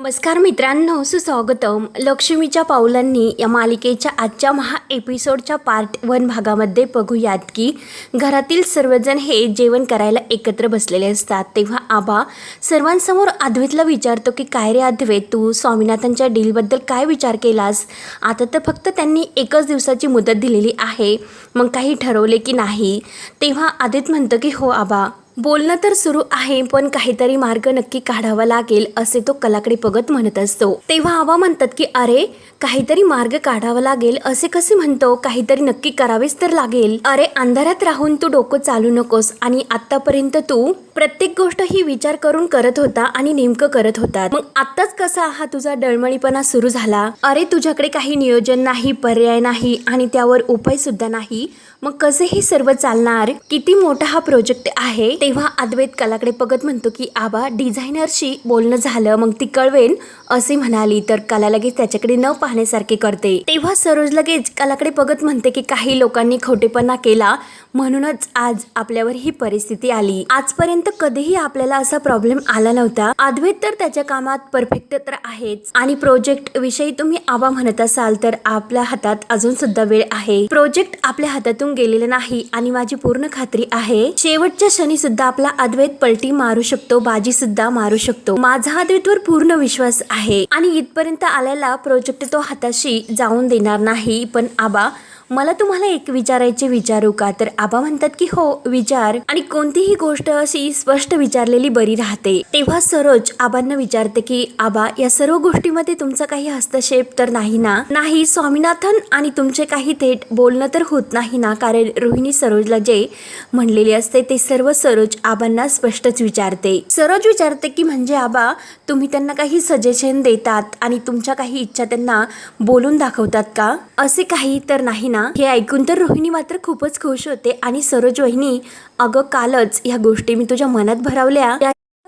नमस्कार मित्रांनो सुस्वागतम. लक्ष्मीच्या पावलांनी या मालिकेच्या आजच्या महा एपिसोडच्या पार्ट वन भागामध्ये बघूयात की घरातील सर्वजण हे जेवण करायला एकत्र बसलेले असतात. तेव्हा आबा सर्वांसमोर अद्वैतला विचारतो की काय रे अद्वैत तू स्वामीनाथांच्या डीलबद्दल काय विचार केलास? आता तर फक्त त्यांनी एकच दिवसाची मुदत दिलेली आहे. मग काही ठरवले की नाही. तेव्हा आदित म्हणतं की हो आबा. बोलणं तर सुरू आहे पण काहीतरी मार्ग नक्की काढावा लागेल असे तो कलाकडे बघत म्हणत असतो. तेव्हा आवा म्हणतात की अरे काहीतरी मार्ग काढावा लागेल असे कसे म्हणतो? काहीतरी नक्की करावेच तर लागेल. अरे अंधारात राहून तू डोकं चालू नकोस आणि आतापर्यंत तू प्रत्येक गोष्ट ही विचार करून करत होता आणि नेमकं करत होता. मग आत्ताच कसा हा तुझा डळमळीपणा सुरू झाला? अरे तुझ्याकडे काही नियोजन नाही पर्याय नाही आणि त्यावर उपाय सुद्धा नाही. मग कसे हे सर्व चालणार? किती मोठा हा प्रोजेक्ट आहे तेव्हा अद्वैत कलाकडे बघत म्हणतो की आबा डिझायनरशी बोलणं झालं मग ती कळवेन असे म्हणाली. तर कला लगेच त्याच्याकडे न पाहण्यासारखे करते. तेव्हा सरोज लगेच कलाकडे बघत म्हणते की काही लोकांनी खोटेपणा केला म्हणूनच आज आपल्यावर ही परिस्थिती आली. आजपर्यंत कधीही आपल्याला असा प्रॉब्लेम आला नव्हता. अद्वैत तर त्याच्या कामात परफेक्ट तर आहेच. आणि प्रोजेक्ट विषयी तुम्ही आबा म्हणत असाल तर आपल्या हातात अजून सुद्धा वेळ आहे. प्रोजेक्ट आपल्या हातातून गेलेलं नाही आणि माझी पूर्ण खात्री आहे. शेवटच्या शनी सुद्धा आपला अद्वैत पलटी मारू शकतो बाजी सुद्धा मारू शकतो. माझा अद्वैतवर पूर्ण विश्वास आहे. आणि इथपर्यंत आलेला प्रोजेक्ट तो हाताशी जाऊन देणार नाही. पण आबा मला तुम्हाला एक विचारायचे विचारू का? तर आबा म्हणतात की हो विचार. आणि कोणतीही गोष्ट अशी स्पष्ट विचारलेली बरी राहते. तेव्हा सरोज आबांना विचारते की आबा या सर्व गोष्टीमध्ये तुमचा काही हस्तक्षेप तर नाही ना? नाही स्वामीनाथन आणि तुमचे काही थेट बोलणं तर होत नाही ना? कारण रोहिणी सरोजला जे म्हणलेले असते ते सर्व सरोज आबांना स्पष्टच विचारते. सरोज विचारते की म्हणजे आबा तुम्ही त्यांना काही सजेशन देतात आणि तुमच्या काही इच्छा त्यांना बोलून दाखवतात का? असे काही तर नाही ना हे ऐकून तर रोहिणी मात्र खूपच खुश होते. आणि सरोज वहिनी अगं कालच ह्या गोष्टी मी तुझ्या मनात भरवल्या.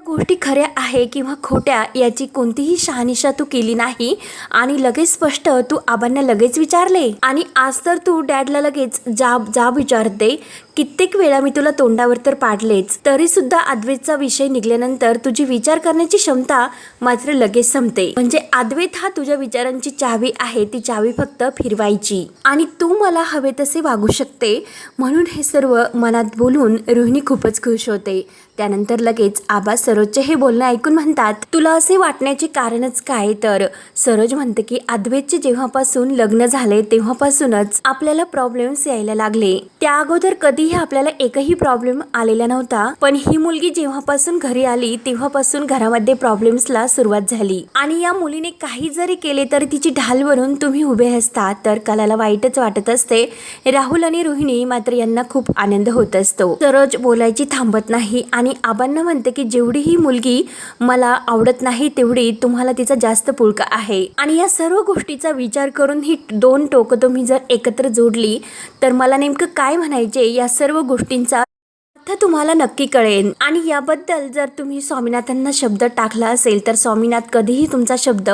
गोष्टी खऱ्या आहे किंवा खोट्या याची कोणतीही शहानिशा तू केली नाही आणि लगेच स्पष्ट तू आबांना लगेच विचारले. आणि आज तर तू डॅडला लगेच जाब जाब विचारते. कित्येक वेळा मी तुला तोंडावर तर पाडलेच. तरी सुद्धा अद्वैतचा विषय निघल्यानंतर तुझी विचार करण्याची क्षमता मात्र लगेच संपते. म्हणजे अद्वैत हा तुझ्या विचारांची चावी आहे ती चावी फक्त फिरवायची. आणि तू मला हवे तसे वागू शकते. म्हणून हे सर्व मनात बोलून रोहिणी खूपच खुश होते. त्यानंतर लगेच आबा सरोजचे हे बोलणं ऐकून म्हणतात तुला असे वाटण्याचे कारणच काय तर? सरोज म्हणते की अद्वैतचे जेव्हापासून लग्न झाले तेव्हापासूनच आपल्याला प्रॉब्लेम्स यायला लागले. त्या अगोदर कधीही आपल्याला एकही प्रॉब्लेम आलेला नव्हता पण ही मुलगी जेव्हापासून घरी आली तेव्हापासून घरामध्ये प्रॉब्लेम्सला सुरुवात झाली. आणि या मुलीने काही जरी केले तरी तिची ढाल बनून तुम्ही उभे असता तर कलाला वाईटच वाटत असते. राहुल आणि रोहिणी मात्र यांना खूप आनंद होत असतो. सरोज बोलायची थांबत नाही आणि आबांना म्हणते की जेवढी ही मुलगी मला आवडत नाही तेवढी तुम्हाला तिचा जास्त पुळका आहे. आणि या सर्व गोष्टीचा विचार करून ही दोन टोकं तुम्ही जर एकत्र जोडली तर मला नेमकं काय म्हणायचे? या सर्व गोष्टींचा अर्थ तुम्हाला नक्की कळेल. आणि याबद्दल जर तुम्ही स्वामीनाथांना शब्द टाकला असेल तर स्वामीनाथ कधीही तुमचा शब्द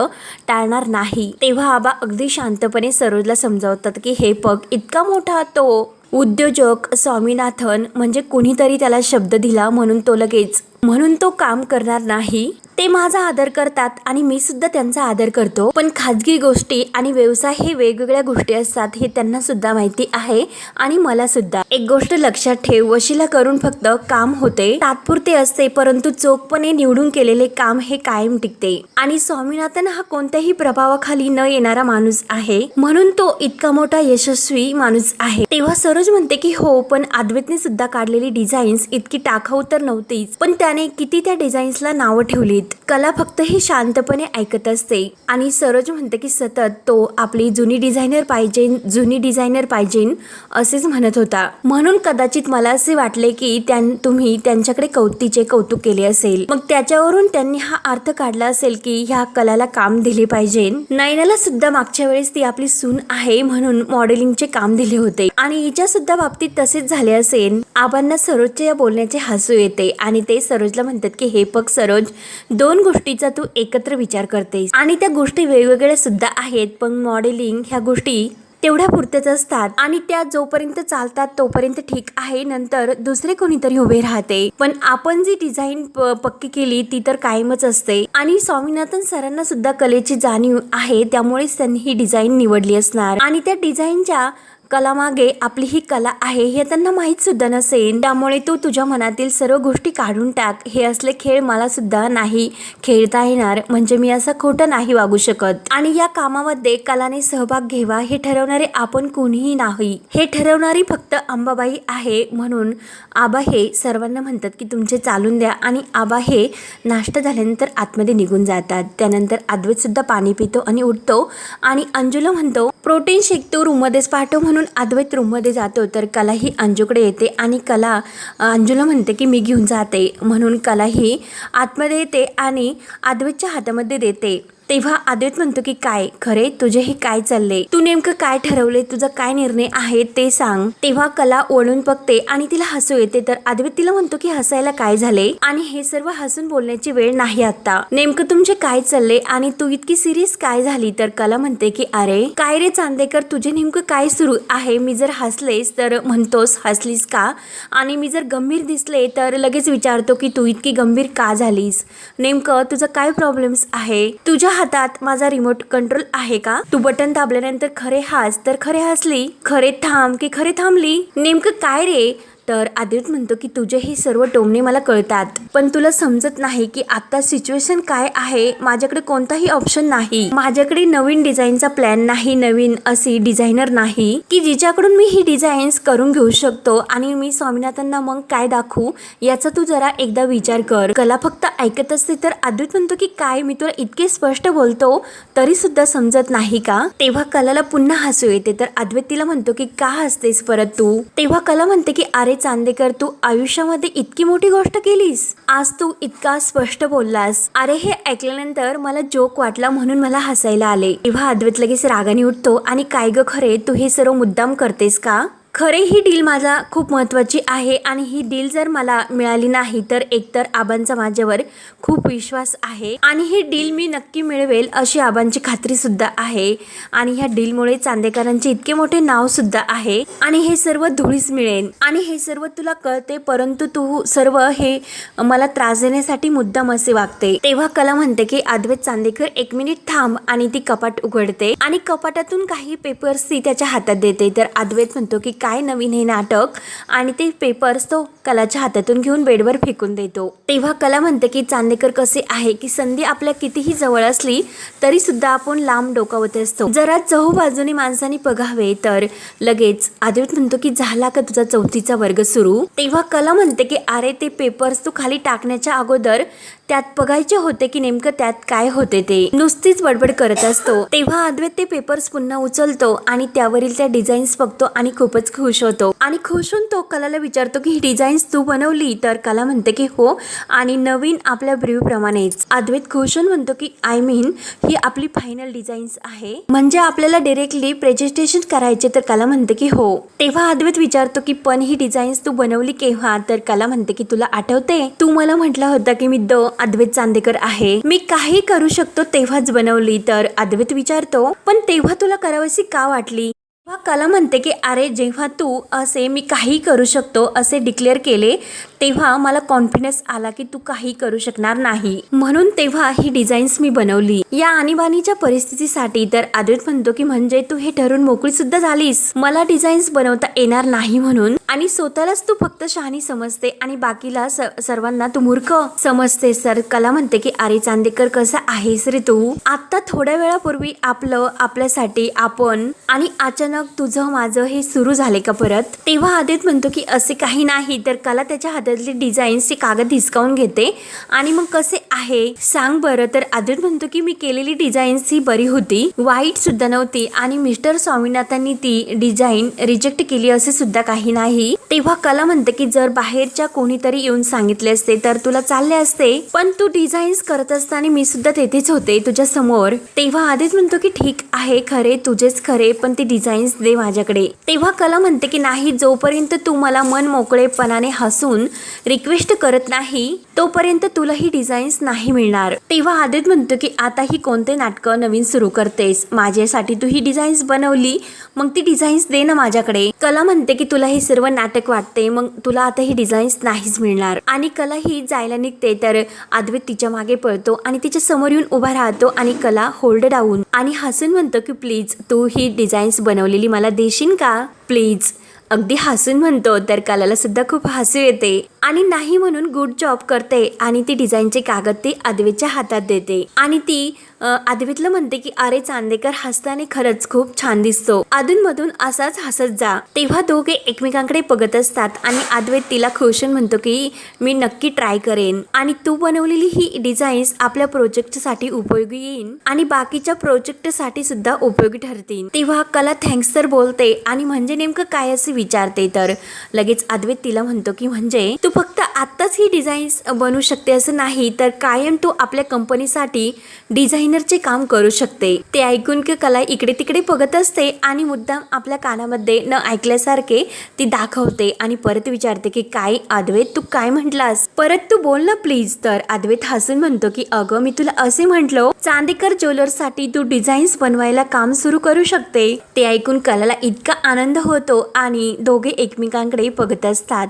टाळणार नाही. तेव्हा आबा अगदी शांतपणे सरोजला समजावतात की हे पग इतका मोठा तो उद्योजक स्वामीनाथन म्हणजे कुणीतरी त्याला शब्द दिला म्हणून तो लगेच. म्हणून तो काम करणार नाही? ते माझा आदर करतात आणि मी सुद्धा त्यांचा आदर करतो. पण खाजगी गोष्टी आणि व्यवसाय हे वेगवेगळ्या गोष्टी असतात हे त्यांना सुद्धा माहिती आहे आणि मला सुद्धा. एक गोष्ट लक्षात ठेव वशिला करून फक्त काम होते तात्पुरते असते परंतु चोखपणे निवडून केलेले काम हे कायम टिकते. आणि स्वामीनाथन हा कोणत्याही प्रभावाखाली न येणारा माणूस आहे म्हणून तो इतका मोठा यशस्वी माणूस आहे. तेव्हा सरोज म्हणते की हो पण अद्वैतने सुद्धा काढलेली डिझाईन्स इतकी टाकाऊ तर नव्हतीच. पण त्याने किती त्या डिझाईन्सला नावं ठेवली ठेवलीत कला फक्त हे शांतपणे ऐकत असते. आणि सरोज म्हणते की सतत तो आपली जुनी डिझायनर पाहिजे जुनी डिझायनर पाहिजे असेच म्हणत होता. म्हणून कदाचित मला असे वाटले की त्यां तुम्ही त्यांच्याकडे कौतीचे कौतुक केले असेल. मग त्याच्यावरून त्यांनी हा अर्थ काढला असेल की ह्या कलाला काम दिले पाहिजे नयनाला सुद्धा मागच्या वेळेस ती आपली सून आहे म्हणून मॉडेलिंगचे काम दिले होते. आणि हिच्या सुद्धा बाबतीत तसेच झाले असेल आबांना सरोजच्या या बोलण्याचे हसू येते. आणि ते सरोजला म्हणतात की हे पग सरोज दोन गोष्टीचा तू एकत्र विचार करतेस. आणि त्या गोष्टी वेगवेगळ्या सुद्धा आहेत पण मॉडेलिंग ह्या गोष्टी तेवढ्या पुरतेच असतात. आणि त्या जोपर्यंत चालतात तोपर्यंत ठीक आहे नंतर दुसरे कोणीतरी उभे राहते. पण आपण जी डिझाईन पक्की केली ती तर कायमच असते. आणि स्वामीनाथन सरांना सुद्धा कलेची जाणीव आहे त्यामुळेच त्यांनी ही डिझाईन निवडली असणार. आणि त्या डिझाईनच्या कलामागे आपली ही कला आहे हे त्यांना माहीत सुद्धा नसेल त्यामुळे तू तुझ्या मनातील सर्व गोष्टी काढून टाक. हे असले खेळ मला सुद्धा नाही खेळता येणार म्हणजे मी असं खोटं नाही वागू शकत. आणि या कामामध्ये कलाने सहभाग घ्यावा हे ठरवणारे आपण कोणीही नाही. हे ठरवणारी फक्त अंबाबाई आहे म्हणून आबा हे सर्वांना म्हणतात की तुमचे चालून द्या. आणि आबा हे नाश्ता झाल्यानंतर आतमध्ये निघून जातात. त्यानंतर अद्वैत सुद्धा पाणी पितो आणि उठतो. आणि अंजुला म्हणतो प्रोटीन शेक तो रूममध्येच पाठव म्हणून म्हणून अद्वैत रूममध्ये जातो तर कला ही अंजूकडे येते आणि कला अंजूला म्हणते की मी घेऊन जाते म्हणून कला ही आतमध्ये येते आणि अद्वैतच्या हातामध्ये देते. तेव्हा आदित म्हणतो की काय? खरे? तुझे हे काय चालले? तू नेमकं काय ठरवले? तुझा काय निर्णय आहे? ते सांग. तेव्हा कला ओळून बघते आणि तिला हसू येते. तर अद्वैत तिला म्हणतो की हसायला काय झाले? आणि हे सर्व हसून बोलण्याची वेळ नाही आता नेमकं तुमचे काय चालले? आणि तू इतकी सिरियस काय झाली? तर कला म्हणते की अरे काय रे चांदेकर? तुझे नेमकं काय सुरू आहे? मी जर हसलेस तर म्हणतोस हसलीस का? आणि मी जर गंभीर दिसले तर लगेच विचारतो की तू इतकी गंभीर का झालीस? नेमकं तुझं काय प्रॉब्लेम्स आहे? तुझ्या हातात माझा रिमोट कंट्रोल आहे का? तू बटन दाबल्यानंतर खरे हास तर खरे हसली? खरे थांब की खरे थांबली? नेमकं काय रे? तर आदित्य म्हणतो की तुझे हे सर्व टोमणे मला कळतात. पण तुला समजत नाही की आता सिच्युएशन काय आहे? माझ्याकडे कोणताही ऑप्शन नाही. माझ्याकडे नवीन डिझाईनचा प्लॅन नाही नवीन अशी डिझायनर नाही की जिच्याकडून मी ही डिझाईन्स करून घेऊ शकतो आणि मी स्वामीनाथांना मग काय दाखवू? याचा तू जरा एकदा विचार कर. कला फक्त ऐकत असते तर आदित्य म्हणतो की काय? मी तुला इतके स्पष्ट बोलतो तरी सुद्धा समजत नाही का? तेव्हा कलाला पुन्हा हसू येते. तर अद्वैत तिला म्हणतो की का हसतेस परत तू? तेव्हा कला म्हणते की अरे चांदेकर तू आयुष्यामध्ये इतकी मोठी गोष्ट केलीस. आज तू इतका स्पष्ट बोललास. अरे हे ऐकल्यानंतर मला जोक वाटला म्हणून मला हसायला आले. तेव्हा अद्वैत लगेच रागाने उठतो आणि काय ग खरे तू हे सर्व मुद्दाम करतेस का? खरे ही डील माझा खूप महत्त्वाची आहे आणि ही डील जर मला मिळाली नाही तर एकतर आबांचा माझ्यावर खूप विश्वास आहे. आणि ही डील मी नक्की मिळवेल अशी आबांची खात्रीसुद्धा आहे. आणि ह्या डीलमुळे चांदेकरांचे इतके मोठे नावसुद्धा आहे. आणि हे सर्व धुळीस मिळेल. आणि हे सर्व तुला कळते परंतु तू सर्व हे मला त्रास देण्यासाठी मुद्दाम असे वागते. तेव्हा कला म्हणते की अद्वैत चांदेकर एक मिनिट थांब आणि ती कपाट उघडते. आणि कपाटातून काही पेपर्स ती त्याच्या हातात देते. तर अद्वैत म्हणतो की काय नवीन हे नाटक? आणि ते पेपर्स तो कलाच्या हातातून घेऊन बेडवर फेकून देतो. तेव्हा कला म्हणते की चांदेकर कसे आहे की संधी आपल्या कितीही जवळ असली तरी सुद्धा आपण लांब डोकावत असतो. जरा चहू बाजूने माणसाने बघावे तर. लगेच आदित्य म्हणतो की झाला का तुझा चौथीचा वर्ग सुरू? तेव्हा कला म्हणते की अरे ते पेपर्स तू खाली टाकण्याच्या अगोदर त्यात बघायचे होते की नेमकं त्यात काय होते ते. नुसतीच बडबड करत असतो. तेव्हा अद्वैत ते पेपर्स पुन्हा उचलतो आणि त्यावरील त्या डिझाईन्स बघतो आणि खूपच खुश होतो. आणि खुश होऊन तो कलाला विचारतो की ही डिझाईन्स तू बनवली? तर कला म्हणते की हो. आणि नवीन आपल्या ब्रीव प्रमाणेच. अद्वैत खुश होऊन म्हणतो की आय मीन ही आपली फायनल डिझाईन्स आहे. म्हणजे आपल्याला डिरेक्टली प्रेझेंटेशन करायचे तर कला म्हणते की हो. तेव्हा अद्वैत विचारतो की पण ही डिझाईन्स तू बनवली केव्हा? तर कला म्हणते की तुला आठवते? तू मला म्हटला होता की मी द अद्वैत चांदेकर आहे. मी काही करू शकतो तेव्हाच बनवली तर अद्वैत विचारतो पण तेव्हा तुला करावीशी का वाटली? तेव्हा कला म्हणते की अरे जेव्हा तू असे मी काही करू शकतो असे डिक्लेअर केले तेव्हा मला कॉन्फिडन्स आला की तू काही करू शकणार नाही. म्हणून तेव्हा ही डिझाईन्स मी बनवली. या आणीबाणीच्या परिस्थितीसाठी तर आदित म्हणतो की म्हणजे तू हे ठरून मोकळी सुद्धा झालीस. मला डिझाईन्स बनवता येणार नाही म्हणून. आणि स्वतःलाच तू फक्त शहाणी समजते आणि बाकीला स- सर्वांना तू मूर्ख समजते. सर कला म्हणते की अरे चांदेकर कसा आहेस रे तू? आता थोड्या वेळापूर्वी आपलं आपल्यासाठी आपण आणि अचानक तुझं माझं हे सुरू झाले का परत? तेव्हा आदित म्हणतो की असे काही नाही तर कला त्याच्या हातातली डिझाईन्सची कागद हिसकावून घेते. आणि मग कसे आहे? सांग बरं. तर आदित म्हणतो की मी केलेली डिझाईन्स ही बरी होती. वाईट सुद्धा नव्हती. आणि मिस्टर स्वामीनाथांनी ती डिझाईन रिजेक्ट केली असे सुद्धा काही नाही. तेव्हा कला म्हणते की जर बाहेरच्या कोणीतरी येऊन सांगितले असते तर तुला चालले असते. पण तू डिझाईन्स करत असताना मी सुद्धा तेथेच होते तुझ्या समोर. तेव्हा आदित म्हणतो की ठीक आहे खरे तुझेच खरे पण ती डिझाईन डिझाईन्स दे माझ्याकडे. तेव्हा कला म्हणते की नाही जोपर्यंत तू मला मन मोकळेपणाने हसून रिक्वेस्ट करत नाही तोपर्यंत तुला ही डिझाईन्स नाही मिळणार. तेव्हा आदित म्हणतो की आता ही कोणते नाटकं नवीन सुरू करतेस? माझ्यासाठी तू ही डिझाईन्स बनवली मग ती डिझाईन्स दे ना माझ्याकडे. कला म्हणते की तुला हे सर्व नाटक वाटते मग तुला आता ही डिझाईन्स नाहीच मिळणार. आणि कला ही जायला निघते तर अद्वैत तिच्यामागे पळतो आणि तिच्या समोर येऊन उभा राहतो आणि कला होल्ड डाऊन आणि हसून म्हणतो की प्लीज तू ही डिझाईन्स बनवली बनवलेली मला देशील का? प्लीज अगदी हसून म्हणतो तर कलाला सुद्धा खूप हसू येते. आणि नाही म्हणून गुड जॉब करते आणि ती डिझाईनचे कागद ती अदवेच्या हातात देते. आणि ती आदवीतलं म्हणते की अरे चांदेकर हसताना खरंच खूप छान दिसतो. अधूनमधून असाच हसत जा. तेव्हा दोघे एकमेकांकडे बघत असतात आणि अद्वैत तिला खुशन म्हणतो की मी नक्की ट्राय करेन. आणि तू बनवलेली ही डिझाईन्स आपल्या प्रोजेक्टसाठी उपयोगी येईन आणि बाकीच्या प्रोजेक्टसाठी सुद्धा उपयोगी ठरतील. तेव्हा कला थँक्स तर बोलते आणि म्हणजे नेमकं काय असे विचारते तर? लगेच अद्वैत तिला म्हणतो की म्हणजे तू फक्त आत्ताच ही डिझाईन्स बनू शकते असं नाही तर कायम तू आपल्या कंपनीसाठी डिझायनरचे काम करू शकते. ते ऐकून की कला इकडे तिकडे बघत असते आणि मुद्दाम आपल्या कानामध्ये न ऐकल्यासारखे ती दाखवते आणि परत विचारते की काय अद्वैत तू काय म्हटलास? परत तू बोल ना प्लीज तर अद्वैत हसून म्हणतो की अगं मी तुला असे म्हटलो चांदेकर ज्वेलर्ससाठी तू डिझाईन्स बनवायला काम सुरू करू शकते. ते ऐकून कलाला इतका आनंद होतो आणि दोघे एकमेकांकडे बघत असतात.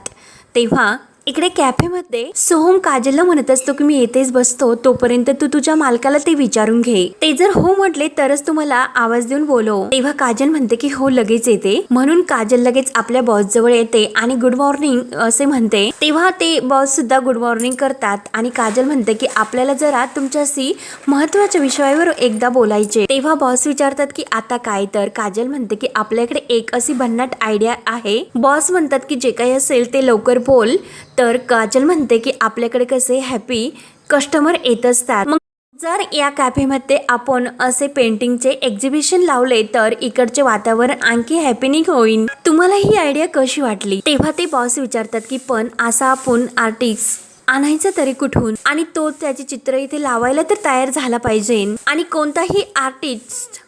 तेव्हा इकडे कॅफेमध्ये सोहम काजलला म्हणत असतो की मी येथेच बसतो तोपर्यंत तू तुझ्या मालकाला ते विचारून घे. ते जर हो म्हटले तरच तू मला आवाज देऊन बोलव. तेव्हा काजल म्हणते की हो लगेच येते. म्हणून काजल लगेच आपल्या बॉस जवळ येते आणि गुड मॉर्निंग असे म्हणते. तेव्हा ते बॉस सुद्धा गुड मॉर्निंग करतात आणि काजल म्हणते की आपल्याला जरा तुमच्याशी महत्त्वाच्या विषयावर एकदा बोलायचे. तेव्हा बॉस विचारतात की आता काय? तर काजल म्हणते की आपल्याकडे एक अशी भन्नाट आयडिया आहे. बॉस म्हणतात की जे काही असेल ते लवकर बोल. तर काजल म्हणते की आपल्याकडे कसे हॅपी कस्टमर येत असतात. मग जर या कॅफेमध्ये आपण असे पेंटिंगचे एक्झिबिशन लावले तर इकडचे वातावरण आणखी हॅपीनिंग होईल तुम्हाला ही आयडिया कशी वाटली? तेव्हा ते बॉस विचारतात की पण असा आपण आर्टिस्ट आणायचं तरी कुठून? आणि तो त्याचे चित्र इथे लावायला तर तयार झाला पाहिजे. आणि कोणताही आर्टिस्ट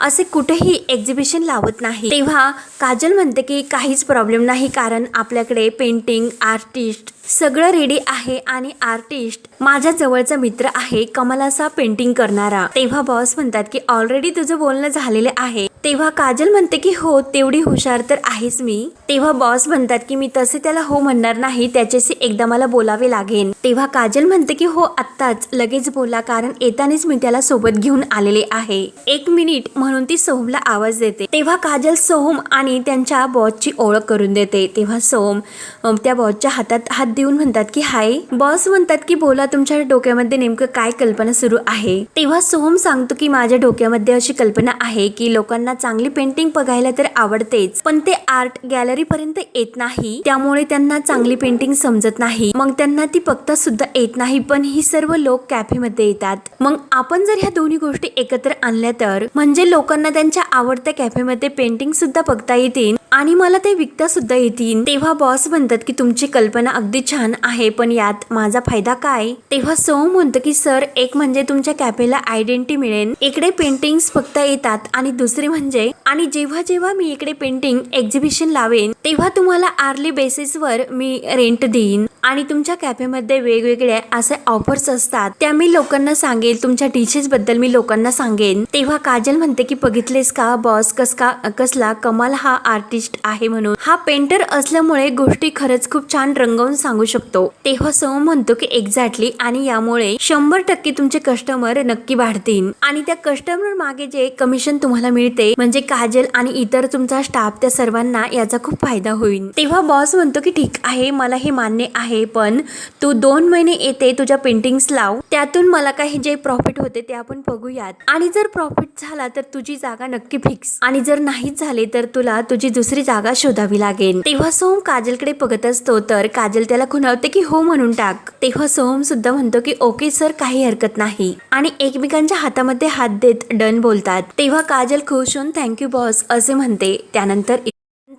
असे कुठेही एक्झिबिशन लावत नाही. तेव्हा काजल म्हणते की काहीच प्रॉब्लेम नाही कारण आपल्याकडे पेंटिंग आर्टिस्ट सगळं रेडी आहे आणि आर्टिस्ट माझ्या जवळचा मित्र आहे कमलासा पेंटिंग करणारा. तेव्हा बॉस म्हणतात की ऑलरेडी तुझं बोलणं झालेलं आहे. तेव्हा काजल म्हणते की हो तेवढी हुशार तर आहेच मी. तेव्हा बॉस म्हणतात की मी तसे त्याला हो म्हणणार नाही त्याच्याशी एकदा मला बोलावे लागेल तेव्हा काजल म्हणते की हो आत्ताच लगेच बोला कारण येतानीच मी त्याला सोबत घेऊन आलेले आहे. एक मिनिट म्हणून ती सोहमला आवाज देते. तेव्हा काजल सोहम आणि त्यांच्या बॉसची ओळख करून देते. तेव्हा सोहम त्या बॉसच्या हातात हात देऊन म्हणतात की हाय बॉस म्हणतात की बोला तुमच्या डोक्यामध्ये नेमकं काय कल्पना सुरू आहे? तेव्हा सोहम सांगतो की माझ्या डोक्यामध्ये अशी कल्पना आहे की लोकांना चांगली पेंटिंग बघायला तर आवडतेच पण ते आर्ट गॅलरी पर्यंत येत नाही. त्यामुळे त्यांना चांगली पेंटिंग समजत नाही. मग त्यांना ती बघता सुद्धा येत नाही पण ही सर्व लोक कॅफेमध्ये येतात. मग आपण जर ह्या दोन्ही गोष्टी एकत्र आणल्या तर? म्हणजे लोकांना त्यांच्या आवडत्या कॅफेमध्ये पेंटिंग सुद्धा बघता येतील आणि मला ते विकता सुद्धा येतील. तेव्हा बॉस म्हणतात की तुमची कल्पना अगदी छान आहे पण यात माझा फायदा काय? तेव्हा सोम म्हणतो की सर एक म्हणजे तुमच्या कॅफेला आयडेंटिटी मिळेल इकडे पेंटिंग्स फक्त येतात आणि दुसरी म्हणजे आणि जेव्हा जेव्हा मी इकडे पेंटिंग एक्झिबिशन लावेन तेव्हा तुम्हाला आर्ली बेसिसवर मी रेंट देईन. आणि तुमच्या कॅफेमध्ये वेगवेगळ्या असे ऑफर्स असतात. त्या मी लोकांना सांगेल तुमच्या डिशेस बद्दल मी लोकांना सांगेन. तेव्हा काजल म्हणते की बघितलेस का बॉस? कस का कसला कमाल हा आर्टिस्ट आहे म्हणून. हा पेंटर असल्यामुळे गोष्टी खरंच खूप छान रंगवून सांग शकतो. तेव्हा सोम म्हणतो की एक्झॅक्टली आणि यामुळे शंभर टक्के तुमचे कस्टमर नक्की वाढतील. आणि त्या कस्टमर मागे जे कमिशन तुम्हाला मिळते म्हणजे काजल आणि इतर तुमचा स्टाफ त्या सर्वांना याचा खूप फायदा होईल. तेव्हा बॉस म्हणतो की ठीक आहे मला हे मान्य आहे पण तू दोन महिने येते तुझ्या पेंटिंग्स लाव. त्यातून मला काही जे प्रॉफिट होते ते आपण बघूयात. आणि जर प्रॉफिट झाला तर तुझी जागा नक्की फिक्स आणि जर नाहीच झाले तर तुला तुझी दुसरी जागा शोधावी लागेल. तेव्हा सोम काजलकडे बघत असतो तर काजल त्याला खुणावते की हो म्हणून टाक. तेव्हा सोहम सुद्धा म्हणतो की ओके सर काही हरकत नाही. आणि एकमेकांच्या हातामध्ये हात देत डन बोलतात. तेव्हा काजल खुश होऊन थँक्यू बॉस असे म्हणते. त्यानंतर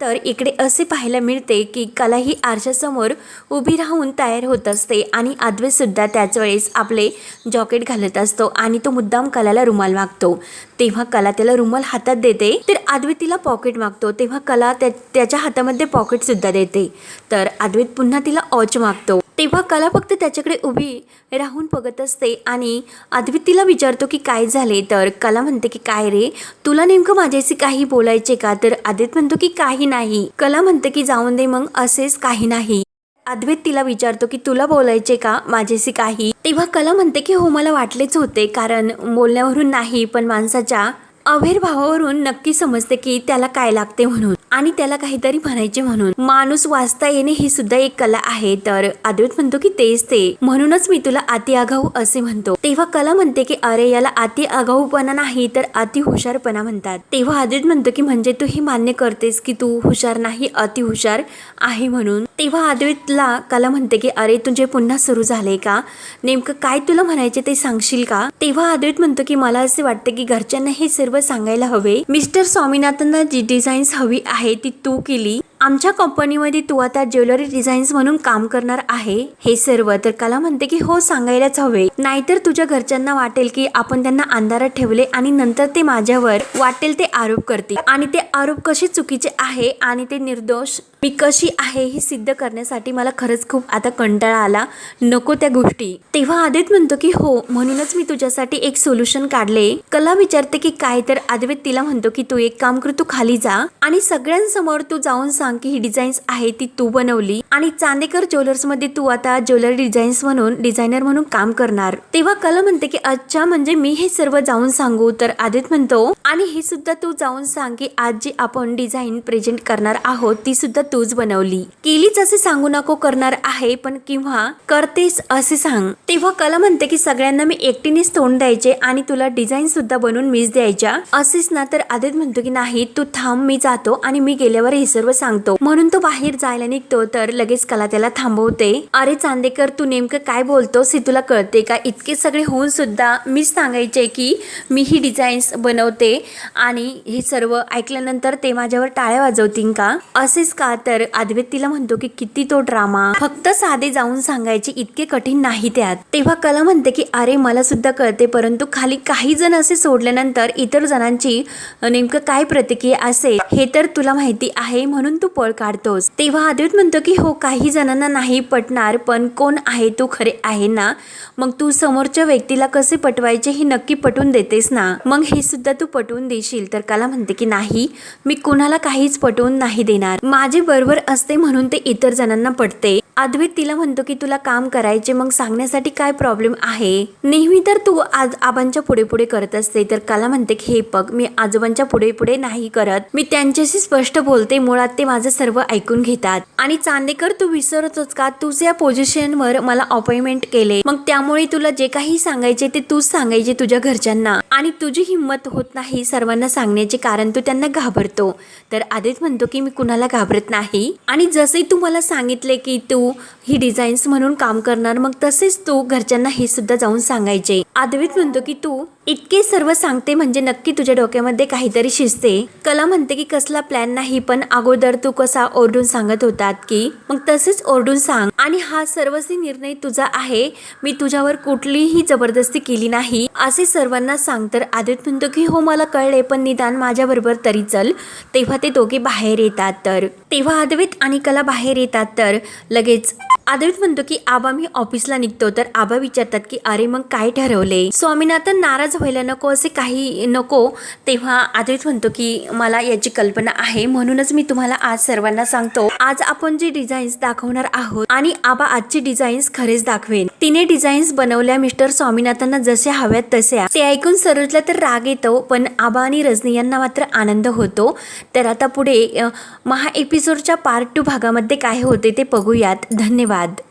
तर इकडे असे पाहायला मिळते की कला ही आरशासमोर उभी राहून तयार होत असते आणि अद्वैत त्याच वेळेस आपले जॉकेट घालत असतो आणि तो मुद्दाम कलाला रुमाल मागतो. तेव्हा कला त्याला रुमाल हातात देते तर आदवे तिला पॉकेट मागतो. तेव्हा कला त्या त्याच्या हातामध्ये पॉकेटसुद्धा देते. तर अद्वैत पुन्हा तिला ऑच मागतो. तेव्हा कला फक्त त्याच्याकडे उभी राहून बघत असते. आणि अद्वितीला विचारतो की काय झाले? तर कला म्हणते की काय रे? तुला नेमकं माझ्याशी काही बोलायचे का? तर आदित्य म्हणतो की काही नाही. कला म्हणते की जाऊन दे मग असेच काही नाही. अद्वैत तिला विचारतो की तुला बोलायचे का माझ्याशी काही? तेव्हा कला म्हणते की हो मला वाटलेच होते. कारण बोलण्यावरून नाही पण माणसाच्या अविर्भावावरून नक्की समजते की त्याला काय लागते म्हणून आणि त्याला काहीतरी म्हणायचे म्हणून. माणूस वाचता येणे ही सुद्धा एक कला आहे. तर अद्वैत म्हणतो की तेच ते. म्हणूनच मी तुला अति आगाऊ असे म्हणतो. तेव्हा कला म्हणते की अरे याला अति आगाऊपणा नाही तर अति हुशारपणा म्हणतात. तेव्हा अद्वैत म्हणतो की म्हणजे तू हे मान्य करतेस की तू हुशार नाही अति हुशार आहे म्हणून. तेव्हा अद्वैतला कला म्हणते की अरे तुझे पुन्हा सुरू झाले का? नेमकं काय तुला म्हणायचे ते सांगशील का? तेव्हा अद्वैत म्हणतो की मला असे वाटते की घरच्यांना हे सर्व सांगायला हवे. मिस्टर स्वामीनाथांना जी डिझाईन्स हवी आहे ती तू केली. आमच्या कंपनीमध्ये तू आता ज्वेलरी डिझाईन्स म्हणून काम करणार आहे हे सर्व तर कला म्हणते की हो सांगायलाच हवे. नाहीतर तुझ्या घरच्यांना वाटेल की आपण त्यांना अंधारात ठेवले आणि नंतर ते माझ्यावर वाटेल ते आरोप करतील. आणि ते आरोप कसे चुकीचे आहे आणि ते निर्दोष? मी कशी आहे हे सिद्ध करण्यासाठी मला खरंच खूप आता कंटाळा आला. नको त्या गोष्टी. तेव्हा आदित म्हणतो की हो म्हणूनच मी तुझ्यासाठी एक सोल्युशन काढले. कला विचारते की काय? तर अद्वैत तिला म्हणतो की तू एक काम कर तू खाली जा आणि सगळ्यांसमोर तू जाऊन सांग की ही डिझाईन्स आहे ती तू बनवली. आणि चांदेकर ज्वेलर्समध्ये तू आता ज्वेलरी डिझाईन्स म्हणून डिझायनर म्हणून काम करणार. तेव्हा कला म्हणते की अच्छा म्हणजे मी हे सर्व जाऊन सांगू. तर आदित म्हणतो आणि हे सुद्धा तू जाऊन सांग की आज जी आपण डिझाईन प्रेझेंट करणार आहोत ती सुद्धा तूच बनवली. केलीच असे सांगू नको करणार आहे पण किंवा करतेस असे सांग. तेव्हा कला म्हणते की सगळ्यांना मी एकटीनेच तोंड द्यायचे आणि तुला डिझाईन सुद्धा बनवून मीच द्यायच्या. असेच ना तर आदित म्हणतो की नाही तू थांब मी जातो आणि मी गेल्यावर हे सर्व सांग सांगतो. म्हणून तो बाहेर जायला निघतो तर लगेच कला त्याला थांबवते. अरे चांदेकर तू नेमकं काय बोलतोस हे तुला कळते का? इतके सगळे होऊन सुद्धा मीच सांगायचे की मी ही डिझाईन्स बनवते आणि हे सर्व ऐकल्यानंतर ते माझ्यावर टाळ्या वाजवतील का? असेच का तर अद्वैत तिला म्हणतो की किती तो ड्रामा. फक्त साधे जाऊन सांगायचे इतके कठीण नाही त्यात. तेव्हा कला म्हणते की अरे मला सुद्धा कळते परंतु खाली काही जण असे सोडल्यानंतर इतर जणांची नेमकं काय प्रतिक्रिया असेल हे तर तुला माहिती आहे. म्हणून तू पळ काढतोस. तेव्हा अद्वैत म्हणतो की हो काही जणांना नाही पटणार पण कोण आहे तू खरे आहे ना? मग तू समोरच्या व्यक्तीला कसे पटवायचे हे नक्की पटवून देतेस ना? मग हे सुद्धा तू पटवून देशील. तर कला म्हणते की नाही मी कुणाला काहीच पटवून नाही देणार. माझे बरोबर असते म्हणून ते इतर जणांना पटते. अद्वैत तिला म्हणतो की तुला काम करायचे मग सांगण्यासाठी काय प्रॉब्लेम आहे? नेहमी तर तू आज आबांच्या पुढे पुढे करत असते. तर कला म्हणते की हे बघ मी आजोबांच्या पुढे पुढे नाही करत. मी त्यांच्याशी स्पष्ट बोलते. मुळात ते माझं सर्व ऐकून घेतात. आणि चांदेकर तू विसरतोच का? तुझ्या पोझिशनवर मला अपॉइंटमेंट केले. मग त्यामुळे तुला जे काही सांगायचे ते तूच सांगायचे तुझ्या घरच्यांना. आणि तुझी हिंमत होत नाही सर्वांना सांगण्याचे कारण तू त्यांना घाबरतो. तर आदित म्हणतो की मी कुणाला घाबरत नाही. आणि जसे तू मला सांगितले की तू ही डिझाईन्स म्हणून काम करणार. मग तसेच तू घरच्यांना हे सुद्धा जाऊन सांगायचे. आदवीत म्हणतो की तू इतके सर्व सांगते म्हणजे नक्की तुझ्या डोक्यामध्ये काहीतरी शिजते. कला म्हणते की कसला प्लॅन नाही पण अगोदर तू कसा ओरडून सांगत होतात की मग तसेच ओरडून सांग. आणि हा सर्वस्वी निर्णय तुझा आहे. मी तुझ्यावर कुठलीही जबरदस्ती केली नाही. असे सर्वांना सांग. तर आदित म्हणतो की हो मला कळले पण निदान माझ्या बरोबर तरी चल. तेव्हा ते दोघे बाहेर येतात तर. तेव्हा अद्वैत आणि कला बाहेर येतात तर. लगेच आदवित म्हणतो की आबा मी ऑफिसला निघतो. तर आबा विचारतात की अरे मग काय ठरवले? स्वामीनाथन नाराज व्हायला नको असे काही नको. तेव्हा आदवित म्हणतो की मला याची कल्पना आहे. म्हणूनच मी तुम्हाला आज सर्वांना सांगतो. आज आपण जे डिझाईन्स दाखवणार आहोत आणि आबा आजची डिझाईन्स खरेच दाखवेन. तिने डिझाईन्स बनवल्या मिस्टर स्वामीनाथांना जसे हव्यात तसे. ते ऐकून सरोजला तर राग येतो पण आबा आणि रजनी यांना मात्र आनंद होतो. तर आता पुढे महा एपिसोडच्या पार्ट टू भागामध्ये काय होते ते बघूयात. धन्यवाद. ধন্যবাদ